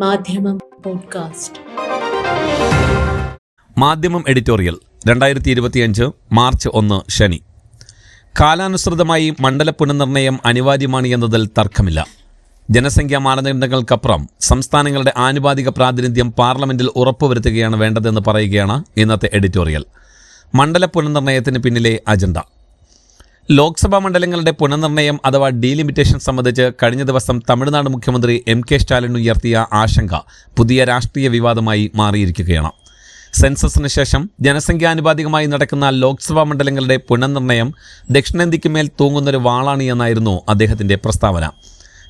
മാധ്യമം പോഡ്കാസ്റ്റ്. മാധ്യമം എഡിറ്റോറിയൽ രണ്ടായിരത്തി ഇരുപത്തിയഞ്ച് മാർച്ച് ഒന്ന് ശനി. കാലാനുസൃതമായി മണ്ഡല പുനർനിർണയം അനിവാര്യമാണ് എന്നതിൽ തർക്കമില്ല. ജനസംഖ്യാ മാനദണ്ഡങ്ങൾക്കപ്പുറം സംസ്ഥാനങ്ങളുടെ ആനുപാതിക പ്രാതിനിധ്യം പാർലമെന്റിൽ ഉറപ്പുവരുത്തുകയാണ് വേണ്ടതെന്ന് പറയുകയാണ് ഇന്നത്തെ എഡിറ്റോറിയൽ. മണ്ഡല പുനർനിർണയത്തിന് പിന്നിലെ അജണ്ട. ലോക്സഭാ മണ്ഡലങ്ങളുടെ പുനർനിർണയം അഥവാ ഡീലിമിറ്റേഷൻ സംബന്ധിച്ച് കഴിഞ്ഞ ദിവസം തമിഴ്നാട് മുഖ്യമന്ത്രി എം കെ സ്റ്റാലിൻ ഉയർത്തിയ ആശങ്ക പുതിയ രാഷ്ട്രീയ വിവാദമായി മാറിയിരിക്കുകയാണ്. സെൻസസിന് ശേഷം ജനസംഖ്യാനുപാതികമായി നടക്കുന്ന ലോക്സഭാ മണ്ഡലങ്ങളുടെ പുനർനിർണയം ദക്ഷിണേന്ത്യക്ക് മേൽ തൂങ്ങുന്നൊരു വാളാണ് എന്നായിരുന്നു അദ്ദേഹത്തിന്റെ പ്രസ്താവന.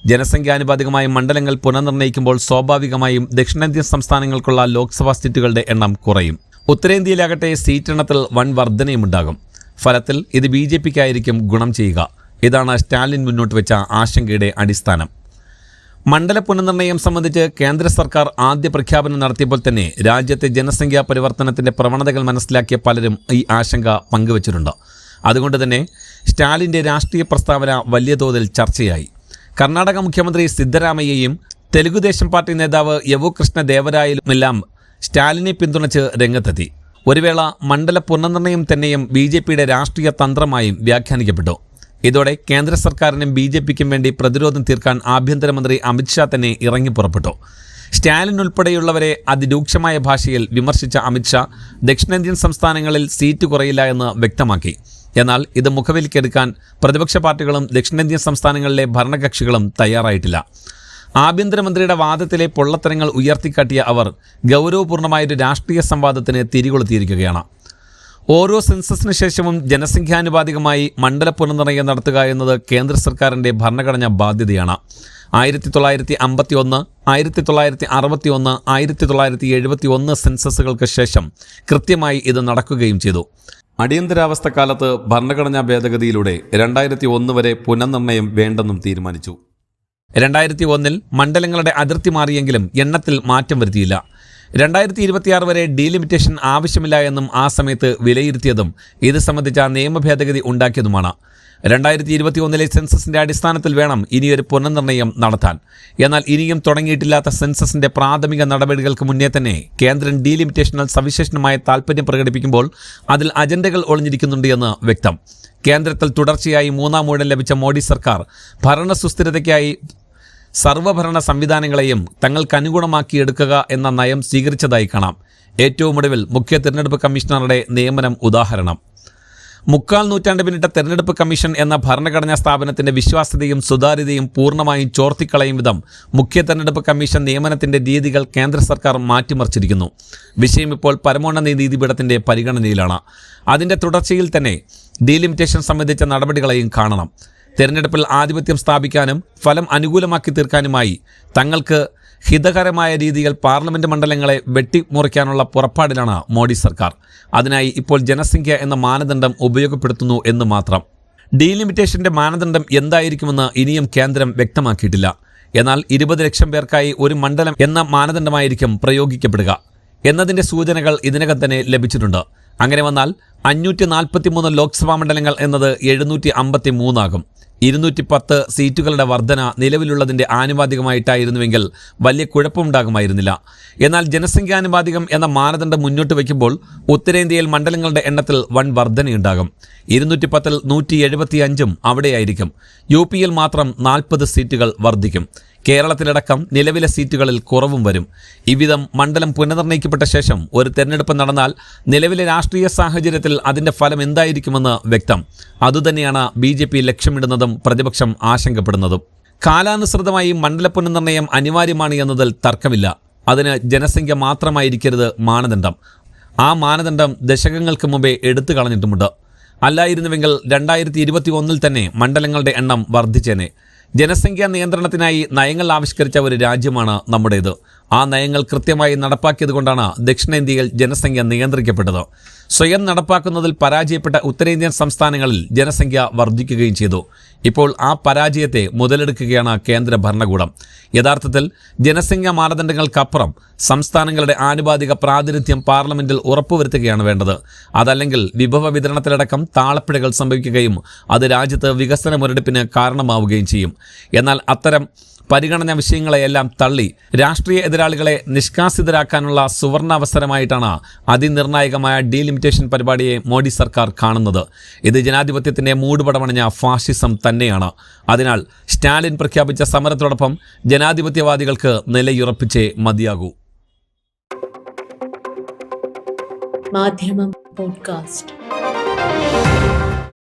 ജനസംഖ്യാനുപാതികമായി മണ്ഡലങ്ങൾ പുനർനിർണയിക്കുമ്പോൾ സ്വാഭാവികമായും ദക്ഷിണേന്ത്യൻ സംസ്ഥാനങ്ങൾക്കുള്ള ലോക്സഭാ സീറ്റുകളുടെ എണ്ണം കുറയും. ഉത്തരേന്ത്യയിലാകട്ടെ സീറ്റെണ്ണത്തിൽ വൻ വർധനയുമുണ്ടാകും. ഫലത്തിൽ ഇത് ബി ജെ പിക്കായിരിക്കും ഗുണം ചെയ്യുക. ഇതാണ് സ്റ്റാലിൻ മുന്നോട്ട് വെച്ച ആശങ്കയുടെ അടിസ്ഥാനം. മണ്ഡല പുനർനിർണയം സംബന്ധിച്ച് കേന്ദ്ര സർക്കാർ ആദ്യ പ്രഖ്യാപനം നടത്തിയപ്പോൾ തന്നെ രാജ്യത്തെ ജനസംഖ്യാ പരിവർത്തനത്തിന്റെ പ്രവണതകൾ മനസ്സിലാക്കിയ പലരും ഈ ആശങ്ക പങ്കുവച്ചിട്ടുണ്ട്. അതുകൊണ്ട് തന്നെ സ്റ്റാലിന്റെ രാഷ്ട്രീയ പ്രസ്താവന വലിയ തോതിൽ ചർച്ചയായി. കർണാടക മുഖ്യമന്ത്രി സിദ്ധരാമയ്യയും തെലുഗുദേശം പാർട്ടി നേതാവ് യവു കൃഷ്ണ ദേവരായലുമെല്ലാം സ്റ്റാലിനെ പിന്തുണച്ച് രംഗത്തെത്തി. ഒരു വേള മണ്ഡല പുനർനിർണയം തന്നെയും ബി ജെ പിയുടെ രാഷ്ട്രീയ തന്ത്രമായും വ്യാഖ്യാനിക്കപ്പെട്ടു. ഇതോടെ കേന്ദ്ര സർക്കാരിനും ബി ജെ പിക്കും വേണ്ടി പ്രതിരോധം തീർക്കാൻ ആഭ്യന്തരമന്ത്രി അമിത്ഷാ തന്നെ ഇറങ്ങി പുറപ്പെട്ടു. സ്റ്റാലിൻ ഉൾപ്പെടെയുള്ളവരെ അതിരൂക്ഷമായ ഭാഷയിൽ വിമർശിച്ച അമിത്ഷാ ദക്ഷിണേന്ത്യൻ സംസ്ഥാനങ്ങളിൽ സീറ്റ് കുറയില്ല എന്ന് വ്യക്തമാക്കി. എന്നാൽ ഇത് മുഖവിലിക്കെടുക്കാൻ പ്രതിപക്ഷ പാർട്ടികളും ദക്ഷിണേന്ത്യൻ സംസ്ഥാനങ്ങളിലെ ഭരണകക്ഷികളും തയ്യാറായിട്ടില്ല. ആഭ്യന്തരമന്ത്രിയുടെ വാദത്തിലെ പൊള്ളത്തരങ്ങൾ ഉയർത്തിക്കാട്ടിയ അവർ ഗൗരവപൂർണമായൊരു രാഷ്ട്രീയ സംവാദത്തിന് തിരികൊളുത്തിയിരിക്കുകയാണ്. ഓരോ സെൻസസിന് ശേഷവും ജനസംഖ്യാനുപാതികമായി മണ്ഡല പുനർനിർണയം നടത്തുക എന്നത് കേന്ദ്ര സർക്കാരിന്റെ ഭരണഘടനാ ബാധ്യതയാണ്. ആയിരത്തി തൊള്ളായിരത്തി അമ്പത്തി ഒന്ന് ആയിരത്തി തൊള്ളായിരത്തി അറുപത്തി ഒന്ന് ആയിരത്തി തൊള്ളായിരത്തി എഴുപത്തി ഒന്ന് സെൻസസുകൾക്ക് ശേഷം കൃത്യമായി ഇത് നടക്കുകയും ചെയ്തു. അടിയന്തരാവസ്ഥ കാലത്ത് ഭരണഘടനാ ഭേദഗതിയിലൂടെ രണ്ടായിരത്തി ഒന്ന് വരെ പുനർനിർണയം വേണ്ടെന്നും തീരുമാനിച്ചു. രണ്ടായിരത്തി ഒന്നിൽ മണ്ഡലങ്ങളുടെ അതിർത്തി മാറിയെങ്കിലും എണ്ണത്തിൽ മാറ്റം വരുത്തിയില്ല. രണ്ടായിരത്തി ഇരുപത്തിയാറ് വരെ ഡീലിമിറ്റേഷൻ ആവശ്യമില്ല എന്നും ആ സമയത്ത് വിലയിരുത്തിയതും ഇത് സംബന്ധിച്ച നിയമഭേദഗതി ഉണ്ടാക്കിയതുമാണ്. രണ്ടായിരത്തി ഇരുപത്തി ഒന്നിലെ സെൻസസിന്റെ അടിസ്ഥാനത്തിൽ വേണം ഇനിയൊരു പുനർനിർണയം നടത്താൻ. എന്നാൽ ഇനിയും തുടങ്ങിയിട്ടില്ലാത്ത സെൻസസിന്റെ പ്രാഥമിക നടപടികൾക്ക് മുന്നേ തന്നെ കേന്ദ്രം ഡീലിമിറ്റേഷനിൽ സവിശേഷമായ താൽപ്പര്യം പ്രകടിപ്പിക്കുമ്പോൾ അതിൽ അജണ്ടകൾ ഒളിഞ്ഞിരിക്കുന്നുണ്ട് എന്ന് വ്യക്തം. കേന്ദ്രത്തിൽ തുടർച്ചയായി മൂന്നാം ഊഴം ലഭിച്ച മോഡി സർക്കാർ ഭരണ സുസ്ഥിരതയ്ക്കായി സർവഭരണ സംവിധാനങ്ങളെയും തങ്ങൾക്ക് അനുഗുണമാക്കിയെടുക്കുക എന്ന നയം സ്വീകരിച്ചതായി കാണാം. ഏറ്റവും ഒടുവിൽ മുഖ്യ തിരഞ്ഞെടുപ്പ് കമ്മീഷണറുടെ നിയമനം ഉദാഹരണം. മുക്കാൽ നൂറ്റാണ്ട് പിന്നിട്ട തെരഞ്ഞെടുപ്പ് കമ്മീഷൻ എന്ന ഭരണഘടനാ സ്ഥാപനത്തിന്റെ വിശ്വാസ്യതയും സുതാര്യതയും പൂർണമായും ചോർത്തിക്കളയും വിധം മുഖ്യ തെരഞ്ഞെടുപ്പ് കമ്മീഷൻ നിയമനത്തിന്റെ രീതികൾ കേന്ദ്ര സർക്കാർ മാറ്റിമറിച്ചിരിക്കുന്നു. വിഷയം ഇപ്പോൾ പരമോന്നത നീതിപീഠത്തിന്റെ പരിഗണനയിലാണ്. അതിന്റെ തുടർച്ചയിൽ തന്നെ ഡീലിമിറ്റേഷൻ സംബന്ധിച്ച നടപടികളെയും കാണണം. തെരഞ്ഞെടുപ്പിൽ ആധിപത്യം സ്ഥാപിക്കാനും ഫലം അനുകൂലമാക്കി തീർക്കാനുമായി തങ്ങൾക്ക് ഹിതകരമായ രീതിയിൽ പാർലമെന്റ് മണ്ഡലങ്ങളെ വെട്ടിമുറിക്കാനുള്ള പുറപ്പാടിലാണ് മോഡി സർക്കാർ. അതിനായി ഇപ്പോൾ ജനസംഖ്യ എന്ന മാനദണ്ഡം ഉപയോഗപ്പെടുത്തുന്നു എന്ന് മാത്രം. ഡീലിമിറ്റേഷന്റെ മാനദണ്ഡം എന്തായിരിക്കുമെന്ന് ഇനിയും കേന്ദ്രം വ്യക്തമാക്കിയിട്ടില്ല. എന്നാൽ ഇരുപത് ലക്ഷം പേർക്കായി ഒരു മണ്ഡലം എന്ന മാനദണ്ഡമായിരിക്കും പ്രയോഗിക്കപ്പെടുക. എന്നതിന്റെ സൂചനകൾ ഇതിനകം തന്നെ ലഭിച്ചിട്ടുണ്ട്. അങ്ങനെ വന്നാൽ അഞ്ഞൂറ്റി നാൽപ്പത്തി മൂന്ന് ലോക്സഭാ മണ്ഡലങ്ങൾ എന്നത് എഴുന്നൂറ്റി അമ്പത്തി മൂന്നാകും ഇരുന്നൂറ്റി പത്ത് സീറ്റുകളുടെ വർധന നിലവിലുള്ളതിന്റെ ആനുപാതികമായിട്ടായിരുന്നുവെങ്കിൽ വലിയ കുഴപ്പമുണ്ടാകുമായിരുന്നില്ല. എന്നാൽ ജനസംഖ്യാനുപാതികം എന്ന മാനദണ്ഡം മുന്നോട്ട് വയ്ക്കുമ്പോൾ ഉത്തരേന്ത്യയിൽ മണ്ഡലങ്ങളുടെ എണ്ണത്തിൽ വൻ വർധനയുണ്ടാകും. ഇരുന്നൂറ്റി പത്തിൽ നൂറ്റി എഴുപത്തി അഞ്ചും അവിടെയായിരിക്കും. യു പിയിൽ മാത്രം നാൽപ്പത് സീറ്റുകൾ വർദ്ധിക്കും കേരളത്തിലടക്കം നിലവിലെ സീറ്റുകളിൽ കുറവും വരും. ഇവിധം മണ്ഡലം പുനർനിർണയിക്കപ്പെട്ട ശേഷം ഒരു തെരഞ്ഞെടുപ്പ് നടന്നാൽ നിലവിലെ രാഷ്ട്രീയ സാഹചര്യത്തിൽ അതിന്റെ ഫലം എന്തായിരിക്കുമെന്ന് വ്യക്തം. അതുതന്നെയാണ് ബി ജെ പി ലക്ഷ്യമിടുന്നതും പ്രതിപക്ഷം ആശങ്കപ്പെടുന്നതും. കാലാനുസൃതമായി മണ്ഡല പുനർനിർണയം അനിവാര്യമാണ് എന്നതിൽ തർക്കമില്ല. അതിന് ജനസംഖ്യ മാത്രമായിരിക്കരുത് മാനദണ്ഡം. ആ മാനദണ്ഡം ദശകങ്ങൾക്ക് മുമ്പേ എടുത്തു കളഞ്ഞിട്ടുമുണ്ട്. അല്ലായിരുന്നുവെങ്കിൽ രണ്ടായിരത്തി ഇരുപത്തി ഒന്നിൽ തന്നെ മണ്ഡലങ്ങളുടെ എണ്ണം വർദ്ധിച്ചേനെ. ജനസംഖ്യാ നിയന്ത്രണത്തിനായി നയങ്ങൾ ആവിഷ്കരിച്ച ഒരു രാജ്യമാണ് നമ്മുടേത്. ആ നയങ്ങൾ കൃത്യമായി നടപ്പാക്കിയതുകൊണ്ടാണ് ദക്ഷിണേന്ത്യയിൽ ജനസംഖ്യ നിയന്ത്രിക്കപ്പെട്ടത്. സ്വയം നടപ്പാക്കുന്നതിൽ പരാജയപ്പെട്ട ഉത്തരേന്ത്യൻ സംസ്ഥാനങ്ങളിൽ ജനസംഖ്യ വർദ്ധിക്കുകയും ചെയ്തു. ഇപ്പോൾ ആ പരാജയത്തെ മുതലെടുക്കുകയാണ് കേന്ദ്ര ഭരണകൂടം. യഥാർത്ഥത്തിൽ ജനസംഖ്യ മാനദണ്ഡങ്ങൾക്കപ്പുറം സംസ്ഥാനങ്ങളുടെ ആനുപാതിക പ്രാതിനിധ്യം പാർലമെന്റിൽ ഉറപ്പുവരുത്തുകയാണ് വേണ്ടത്. അതല്ലെങ്കിൽ വിഭവ വിതരണത്തിലടക്കം താളപ്പിഴകൾ സംഭവിക്കുകയും അത് രാജ്യത്ത് വികസന മുരടിപ്പിന് കാരണമാവുകയും ചെയ്യും. എന്നാൽ അത്തരം പരിഗണന വിഷയങ്ങളെയെല്ലാം തള്ളി രാഷ്ട്രീയ എതിരാളികളെ നിഷ്കാസിതരാക്കാനുള്ള സുവർണാവസരമായിട്ടാണ് അതിനിർണായകമായ ഡീലിമിറ്റേഷൻ പരിപാടിയെ മോഡി സർക്കാർ കാണുന്നത്. ഇത് ജനാധിപത്യത്തിന്റെ മൂടുപടമണിഞ്ഞ ഫാഷിസം തന്നെയാണ്. അതിനാൽ സ്റ്റാലിൻ പ്രഖ്യാപിച്ച സമരത്തോടൊപ്പം ജനാധിപത്യവാദികൾക്ക് നിലയുറപ്പിച്ചേ മതിയാകൂ. മാധ്യമം പോഡ്കാസ്റ്റ്.